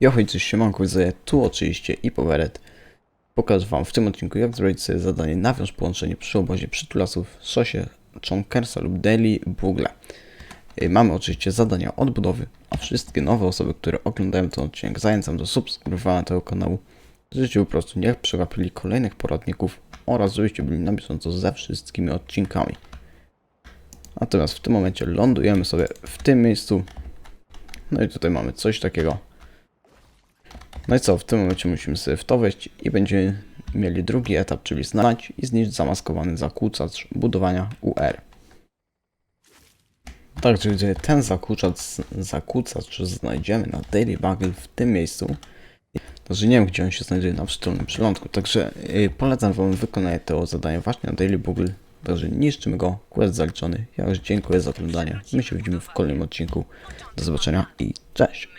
Ja chodź siemanko, widzę tu oczywiście i Poweret. Pokażę wam w tym odcinku jak zrobić sobie zadanie nawiąż połączenie przy obozie przytulasów w szosie Chonkersa lub Daily Bugle. Y, Mamy oczywiście zadania odbudowy, a wszystkie nowe osoby, które oglądają ten odcinek zachęcam do subskrybowania tego kanału, żebyście po prostu nie przegapili kolejnych poradników oraz żebyście byli na bieżąco ze wszystkimi odcinkami. Natomiast w tym momencie lądujemy sobie w tym miejscu. No i tutaj mamy coś takiego. No i co, w tym momencie musimy sobie w to wejść i będziemy mieli drugi etap, czyli znać i zniszczyć zamaskowany zakłócacz budowania UR. Także gdzie ten zakłócacz, zakłócacz znajdziemy na Daily Bugle w tym miejscu, Także nie wiem, gdzie on się znajduje na sztolnym przylądku. Także yy, polecam Wam wykonanie tego zadania właśnie na Daily Bugle. Także niszczymy go, quest zaliczony. Ja już dziękuję za oglądanie. My się widzimy w kolejnym odcinku. Do zobaczenia i cześć!